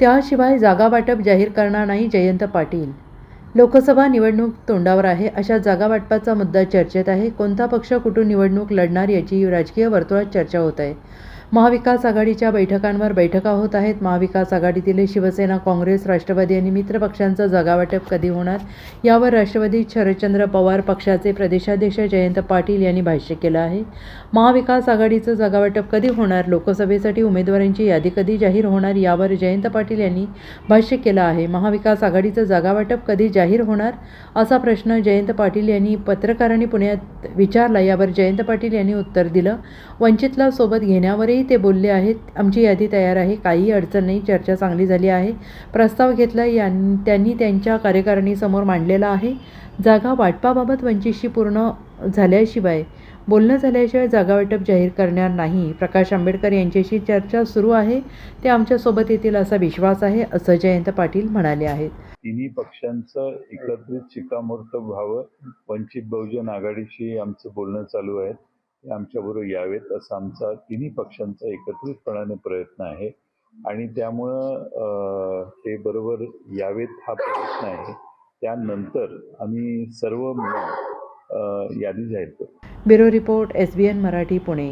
त्याशिवाय जागा वाटप जाहीर करणार नाही जयंत पाटील. लोकसभा निवडणूक तोंडावर आहे अशा जागा वाटपाचा मुद्दा चर्चेत आहे. कोणता पक्ष कुठून निवडणूक लढणार याची राजकीय वर्तुळात चर्चा होत आहे. महाविकास आघाडीच्या बैठकांवर बैठका होत आहेत. महाविकास आघाडीतील शिवसेना काँग्रेस राष्ट्रवादी आणि मित्र पक्षांचं जागावाटप कधी होणार? यावर राष्ट्रवादी शरदचंद्र पवार पक्षाचे प्रदेशाध्यक्ष जयंत पाटील यांनी भाष्य केलं आहे. महाविकास आघाडीचं जागावाटप कधी होणार? लोकसभेसाठी उमेदवारांची यादी कधी जाहीर होणार? यावर जयंत पाटील यांनी भाष्य केलं आहे. महाविकास आघाडीचं जागावाटप कधी जाहीर होणार? असा प्रश्न जयंत पाटील यांनी पत्रकारांनी पुण्यात विचारला. यावर जयंत पाटील यांनी उत्तर दिलं. वंचितला सोबत घेण्यावरही ते बोलले आहेत आमची यादी तयार आहे काही अडचण नाही चर्चा चांगली झाली आहे. प्रस्ताव घेतला यां त्यांनी त्यांच्या कार्यकारिणीसमोर मांडलेला आहे. जागा वाटपाबाबत वंचितशी पूर्ण झाल्याशिवाय बोलणं झाल्याशिवाय जागावाटप जाहीर करणार नाही. प्रकाश आंबेडकर यांच्याशी चर्चा सुरू आहे. ते आमच्यासोबत येतील असा विश्वास आहे असं जयंत पाटील म्हणाले आहेत. तिन्ही पक्षांचं एकत्रित शिक्कामोर्तब व्हावं. वंचित बहुजन आघाडीशी आमचं बोलणं चालू आहे आमच्याबरोबर यावेत असा आमचा तिन्ही पक्षांचा एकत्रितपणाने प्रयत्न आहे. आणि त्यामुळं ते बरोबर यावेत हा प्रयत्न आहे. त्यानंतर आम्ही सर्व मिळून यादी जाहीर करू bureau report S B N Marathi Pune.